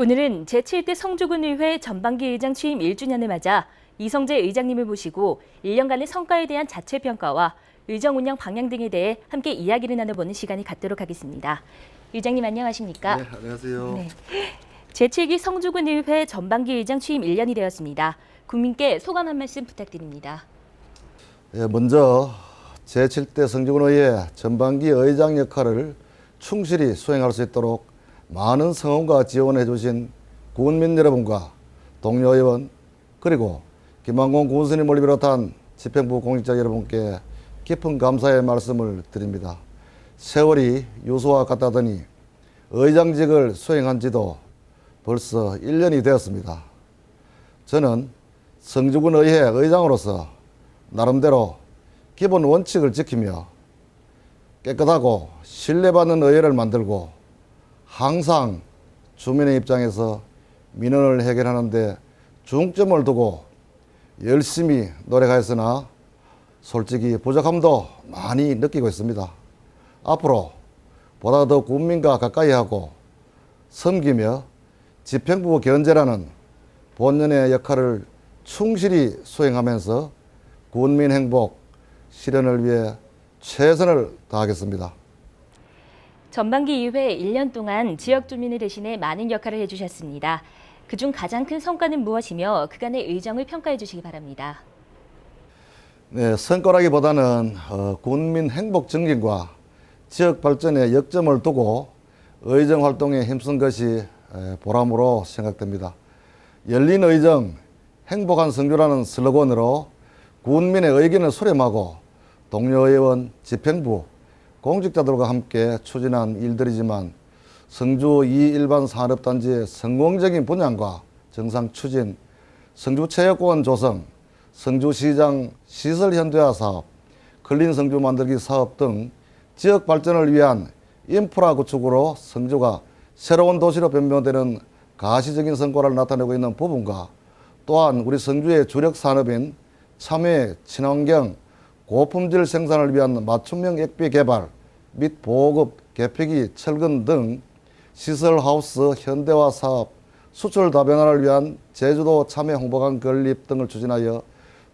오늘은 제7대 성주군의회 전반기 의장 취임 1주년을 맞아 이성재 의장님을 모시고 1년간의 성과에 대한 자체 평가와 의정 운영 방향 등에 대해 함께 이야기를 나눠보는 시간을 갖도록 하겠습니다. 의장님 안녕하십니까? 네, 안녕하세요. 네. 제7기 성주군의회 전반기 의장 취임 1년이 되었습니다. 국민께 소감 한 말씀 부탁드립니다. 예, 먼저 제7대 성주군의회 전반기 의장 역할을 충실히 수행할 수 있도록 많은 성원과 지원해 주신 국민 여러분과 동료 의원 그리고 김한공 군수님을 비롯한 집행부 공직자 여러분께 깊은 감사의 말씀을 드립니다. 세월이 유수와 같다더니 의장직을 수행한 지도 벌써 1년이 되었습니다. 저는 성주군 의회 의장으로서 나름대로 기본 원칙을 지키며 깨끗하고 신뢰받는 의회를 만들고 항상 주민의 입장에서 민원을 해결하는데 중점을 두고 열심히 노력하였으나 솔직히 부족함도 많이 느끼고 있습니다. 앞으로 보다 더 국민과 가까이 하고 섬기며 집행부 견제라는 본연의 역할을 충실히 수행하면서 국민 행복 실현을 위해 최선을 다하겠습니다. 전반기 이후에 1년 동안 지역 주민을 대신해 많은 역할을 해주셨습니다. 그중 가장 큰 성과는 무엇이며 그간의 의정을 평가해 주시기 바랍니다. 네, 성과라기보다는 어, 국민 행복 증진과 지역 발전에 역점을 두고 의정 활동에 힘쓴 것이 에, 보람으로 생각됩니다. 열린 의정, 행복한 성주라는 슬로건으로 국민의 의견을 수렴하고 동료 의원, 집행부, 공직자들과 함께 추진한 일들이지만 성주 이일반 산업단지의 성공적인 분양과 정상 추진, 성주체육공원 조성, 성주시장 시설 현대화 사업, 클린 성주 만들기 사업 등 지역 발전을 위한 인프라 구축으로 성주가 새로운 도시로 변모되는 가시적인 성과를 나타내고 있는 부분과 또한 우리 성주의 주력 산업인 참외, 친환경, 고품질 생산을 위한 맞춤형 액비 개발 및 보급, 개폐기, 철근 등 시설 하우스 현대화 사업, 수출 다변화를 위한 제주도 참외 홍보관 건립 등을 추진하여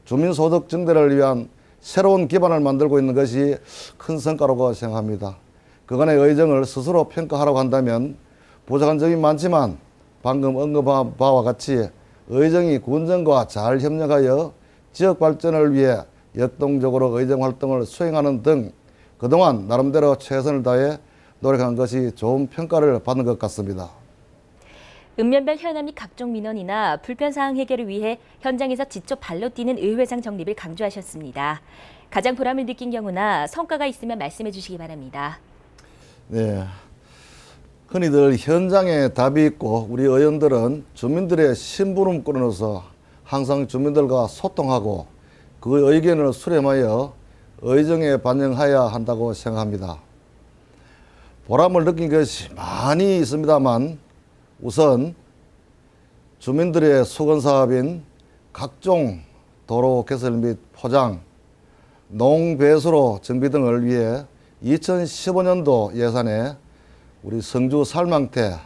주민소득 증대를 위한 새로운 기반을 만들고 있는 것이 큰 성과라고 생각합니다. 그간의 의정을 스스로 평가하라고 한다면 부족한 점이 많지만 방금 언급한 바와 같이 의정이 군정과 잘 협력하여 지역 발전을 위해 역동적으로 의정 활동을 수행하는 등 그동안 나름대로 최선을 다해 노력한 것이 좋은 평가를 받는 것 같습니다. 읍면별 현안 및 각종 민원이나 불편사항 해결을 위해 현장에서 직접 발로 뛰는 의회장 정립을 강조하셨습니다. 가장 보람을 느낀 경우나 성과가 있으면 말씀해 주시기 바랍니다. 네. 흔히들 현장에 답이 있고 우리 의원들은 주민들의 심부름 끌어넣어서 항상 주민들과 소통하고 그 의견을 수렴하여 의정에 반영해야 한다고 생각합니다. 보람을 느낀 것이 많이 있습니다만 우선 주민들의 수건 사업인 각종 도로 개설 및 포장, 농배수로 정비 등을 위해 2015년도 예산에 우리 성주 살망태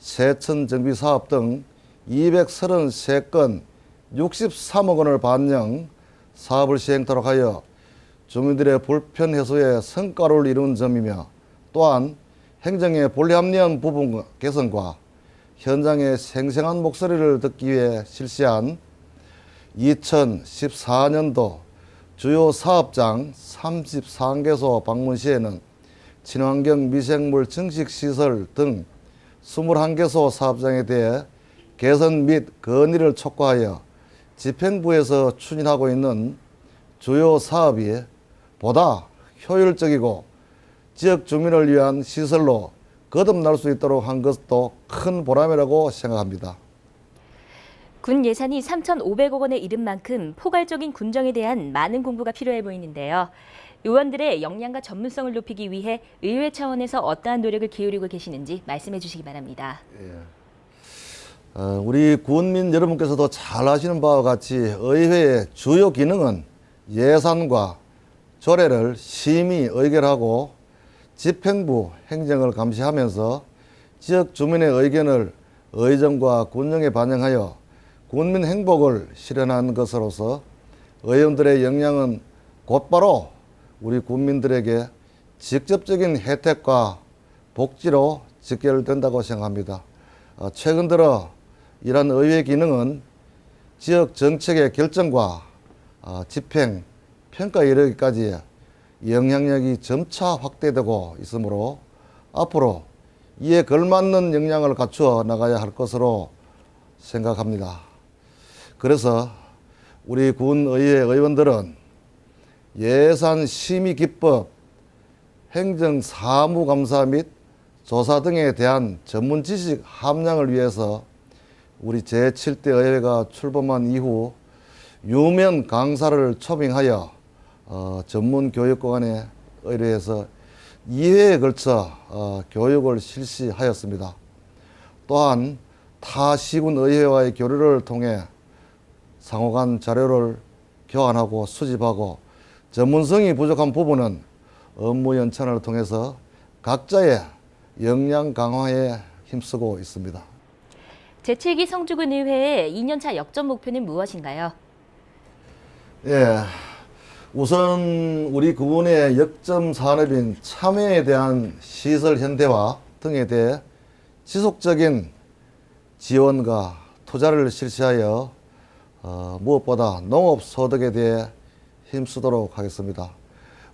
세천 정비 사업 등 233건 63억 원을 반영 사업을 시행토록 하여 주민들의 불편 해소에 성과를 이룬 점이며 또한 행정의 본래 합리한 부분 개선과 현장의 생생한 목소리를 듣기 위해 실시한 2014년도 주요 사업장 34개소 방문 시에는 친환경 미생물 증식 시설 등 21개소 사업장에 대해 개선 및 건의를 촉구하여 집행부에서 추진하고 있는 주요 사업이 보다 효율적이고 지역 주민을 위한 시설로 거듭날 수 있도록 한 것도 큰 보람이라고 생각합니다. 군 예산이 3,500억 원에 이른 만큼 포괄적인 군정에 대한 많은 공부가 필요해 보이는데요. 의원들의 역량과 전문성을 높이기 위해 의회 차원에서 어떠한 노력을 기울이고 계시는지 말씀해 주시기 바랍니다. 어, 우리 국민 여러분께서도 잘 아시는 바와 같이 의회의 주요 기능은 예산과 조례를 심의 의결하고 집행부 행정을 감시하면서 지역 주민의 의견을 의정과 군령에 반영하여 국민 행복을 실현한 것으로서 의원들의 역량은 곧바로 우리 국민들에게 직접적인 혜택과 복지로 직결된다고 생각합니다. 어, 최근 들어 이러한 의회 기능은 지역 정책의 결정과 어, 집행, 평가에 이르기까지 영향력이 점차 확대되고 있으므로 앞으로 이에 걸맞는 역량을 갖추어 나가야 할 것으로 생각합니다. 그래서 우리 군의회 의원들은 예산 심의 기법, 행정 사무감사 및 조사 등에 대한 전문 지식 함량을 위해서 우리 제7대 의회가 출범한 이후 유명 강사를 초빙하여 어, 전문 교육기관에 의뢰해서 2회에 걸쳐 어, 교육을 실시하였습니다. 또한 타 시군 의회와의 교류를 통해 상호간 자료를 교환하고 수집하고 전문성이 부족한 부분은 업무 연찬을 통해서 각자의 역량 강화에 힘쓰고 있습니다. 제7기 성주군 의회의 2년차 역점 목표는 무엇인가요? 예. 우선 우리 구분의 역점 산업인 참여에 대한 시설 현대화 등에 대해 지속적인 지원과 투자를 실시하여 어, 무엇보다 농업 소득에 대해 힘쓰도록 하겠습니다.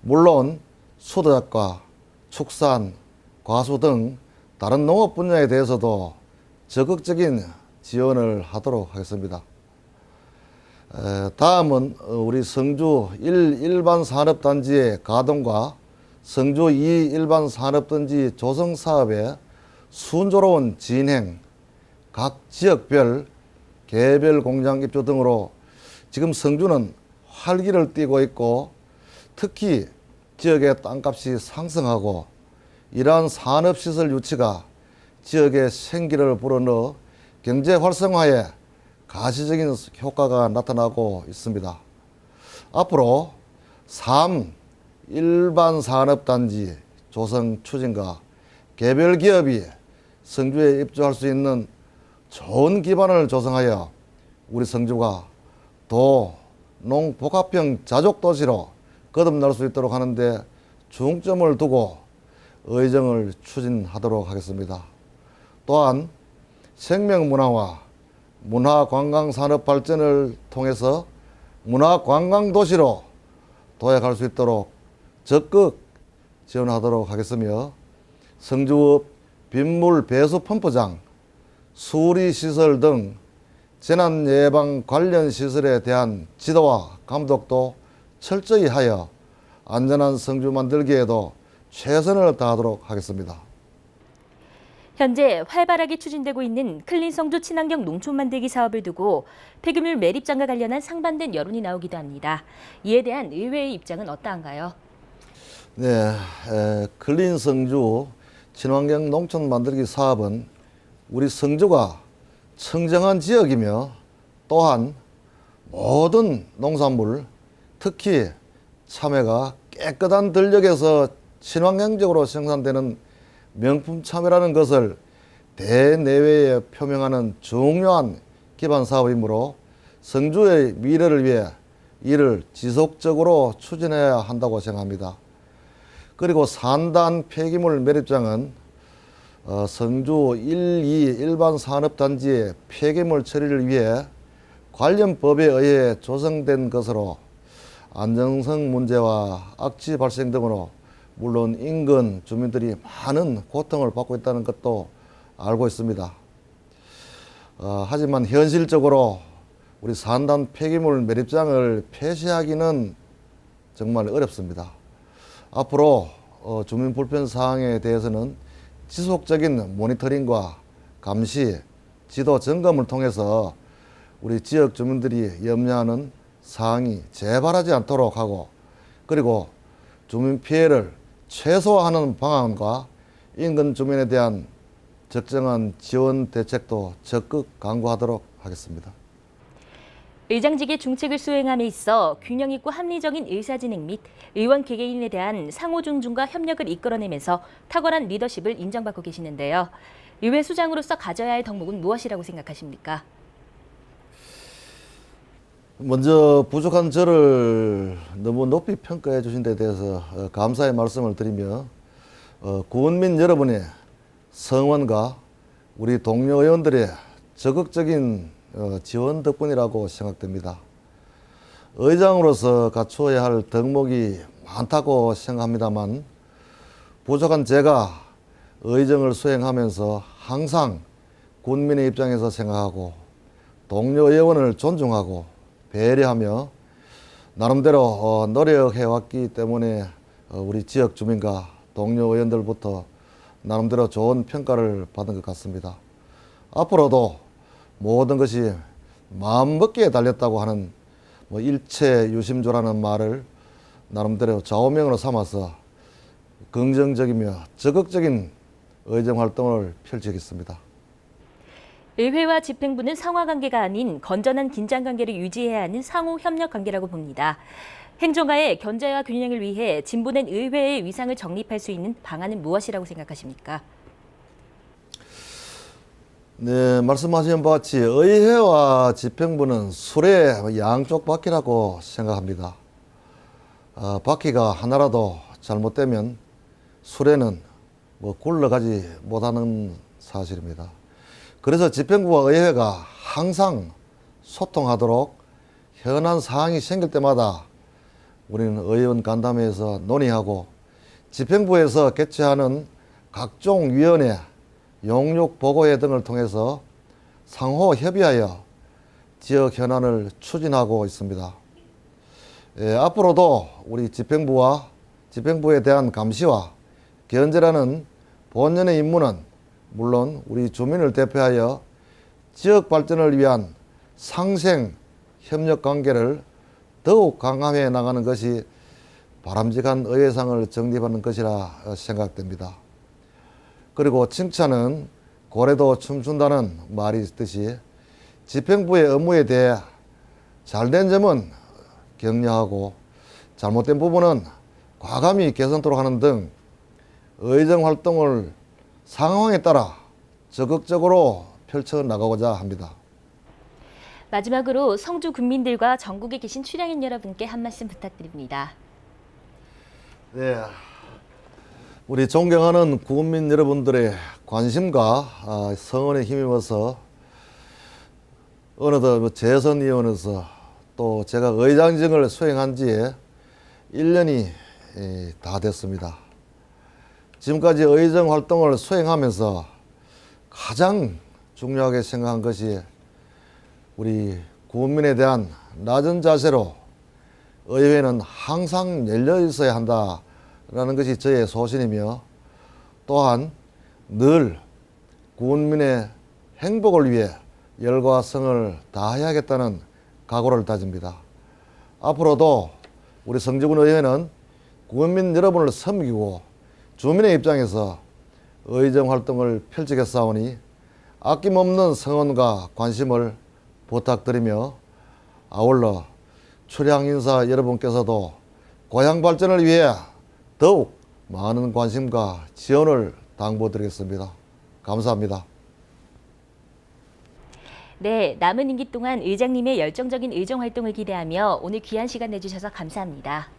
물론 수도작과 축산, 과수 등 다른 농업 분야에 대해서도 적극적인 지원을 하도록 하겠습니다. 에, 다음은 어, 우리 성주 1 일반 산업단지의 가동과 성주 2 일반 산업단지 조성 사업의 순조로운 진행, 각 지역별 개별 공장 입주 등으로 지금 성주는 활기를 띠고 있고 특히 지역의 땅값이 상승하고 이러한 산업시설 유치가 지역의 생기를 불어넣어 경제 활성화에 가시적인 효과가 나타나고 있습니다. 앞으로 3. 일반 산업단지 조성 추진과 개별 기업이 성주에 입주할 수 있는 좋은 기반을 조성하여 우리 성주가 도, 농, 복합형 자족 도시로 거듭날 수 있도록 하는데 중점을 두고 의정을 추진하도록 하겠습니다. 또한 생명문화와 문화관광산업 발전을 통해서 문화관광도시로 도약할 수 있도록 적극 지원하도록 하겠으며 성주읍 빗물 배수 펌프장, 수리 시설 등 재난 예방 관련 시설에 대한 지도와 감독도 철저히 하여 안전한 성주 만들기에도 최선을 다하도록 하겠습니다. 현재 활발하게 추진되고 있는 클린 성주 친환경 농촌 만들기 사업을 두고 폐기물 매립장과 관련한 상반된 여론이 나오기도 합니다. 이에 대한 의회의 입장은 어떠한가요? 네, 에, 클린 성주 친환경 농촌 만들기 사업은 우리 성주가 청정한 지역이며 또한 모든 농산물, 특히 참외가 깨끗한 들녘에서 친환경적으로 생산되는 명품 참외라는 것을 대내외에 표명하는 중요한 기반 사업이므로 성주의 미래를 위해 이를 지속적으로 추진해야 한다고 생각합니다. 그리고 산단 폐기물 매립장은 어, 성주 1, 2 일반 산업단지의 폐기물 처리를 위해 관련 법에 의해 조성된 것으로 안정성 문제와 악취 발생 등으로 물론 인근 주민들이 많은 고통을 받고 있다는 것도 알고 있습니다. 어, 하지만 현실적으로 우리 산단 폐기물 매립장을 폐쇄하기는 정말 어렵습니다. 앞으로 어, 주민 불편 사항에 대해서는 지속적인 모니터링과 감시, 지도 점검을 통해서 우리 지역 주민들이 염려하는 사항이 재발하지 않도록 하고 그리고 주민 피해를 최소화하는 방안과 인근 주민에 대한 적정한 지원 대책도 적극 강구하도록 하겠습니다. 의장직의 중책을 수행함에 있어 균형 있고 합리적인 의사 진행 및 의원 개개인에 대한 상호 존중과 협력을 이끌어내면서 탁월한 리더십을 인정받고 계시는데요. 의회 수장으로서 가져야 할 덕목은 무엇이라고 생각하십니까? 먼저 부족한 저를 너무 높이 평가해 주신 데 대해서 어, 감사의 말씀을 드리며 어, 국민 여러분의 성원과 우리 동료 의원들의 적극적인 어, 지원 덕분이라고 생각됩니다. 의장으로서 갖추어야 할 덕목이 많다고 생각합니다만 부족한 제가 의정을 수행하면서 항상 국민의 입장에서 생각하고 동료 의원을 존중하고 배려하며 나름대로 어, 노력해왔기 때문에 어, 우리 지역 주민과 동료 의원들부터 나름대로 좋은 평가를 받은 것 같습니다. 앞으로도 모든 것이 마음 먹기에 달렸다고 하는 뭐 일체 유심조라는 말을 나름대로 좌우명으로 삼아서 긍정적이며 적극적인 의정 활동을 펼치겠습니다. 의회와 집행부는 상하 관계가 아닌 건전한 긴장 관계를 유지해야 하는 상호 협력 관계라고 봅니다. 행정가의 견제와 균형을 위해 진보된 의회의 위상을 정립할 수 있는 방안은 무엇이라고 생각하십니까? 네, 말씀하신 바와 같이 의회와 집행부는 술의 양쪽 바퀴라고 생각합니다. 아, 바퀴가 하나라도 잘못되면 술에는 뭐 굴러가지 못하는 사실입니다. 그래서 집행부와 의회가 항상 소통하도록 현안 사항이 생길 때마다 우리는 의원 간담회에서 논의하고 집행부에서 개최하는 각종 위원회, 용역 보고회 등을 통해서 상호 협의하여 지역 현안을 추진하고 있습니다. 예, 앞으로도 우리 집행부와 집행부에 대한 감시와 견제라는 본연의 임무는 물론 우리 주민을 대표하여 지역 발전을 위한 상생 협력 관계를 더욱 강화해 나가는 것이 바람직한 의회상을 정립하는 것이라 생각됩니다. 그리고 칭찬은 고래도 춤춘다는 말이 있듯이 집행부의 업무에 대해 잘된 점은 격려하고 잘못된 부분은 과감히 개선토록 하는 등 의정 활동을 상황에 따라 적극적으로 펼쳐 나가고자 합니다. 마지막으로 성주 군민들과 전국에 계신 출향인 여러분께 한 말씀 부탁드립니다. 네. 우리 존경하는 국민 여러분들의 관심과 아, 성원에 힘입어서 어느덧 뭐 재선위원회에서 또 제가 의장직을 수행한 지에 1년이 다 됐습니다. 지금까지 의정 활동을 수행하면서 가장 중요하게 생각한 것이 우리 국민에 대한 낮은 자세로 의회는 항상 열려 있어야 한다라는 것이 저의 소신이며 또한 늘 국민의 행복을 위해 열과 성을 다해야겠다는 각오를 다집니다. 앞으로도 우리 성주군 의회는 국민 여러분을 섬기고 주민의 입장에서 의정 활동을 펼치겠사오니 아낌없는 성원과 관심을 부탁드리며 아울러 출향 인사 여러분께서도 고향 발전을 위해 더욱 많은 관심과 지원을 당부드리겠습니다. 감사합니다. 네, 남은 임기 동안 의장님의 열정적인 의정 활동을 기대하며 오늘 귀한 시간 내주셔서 감사합니다.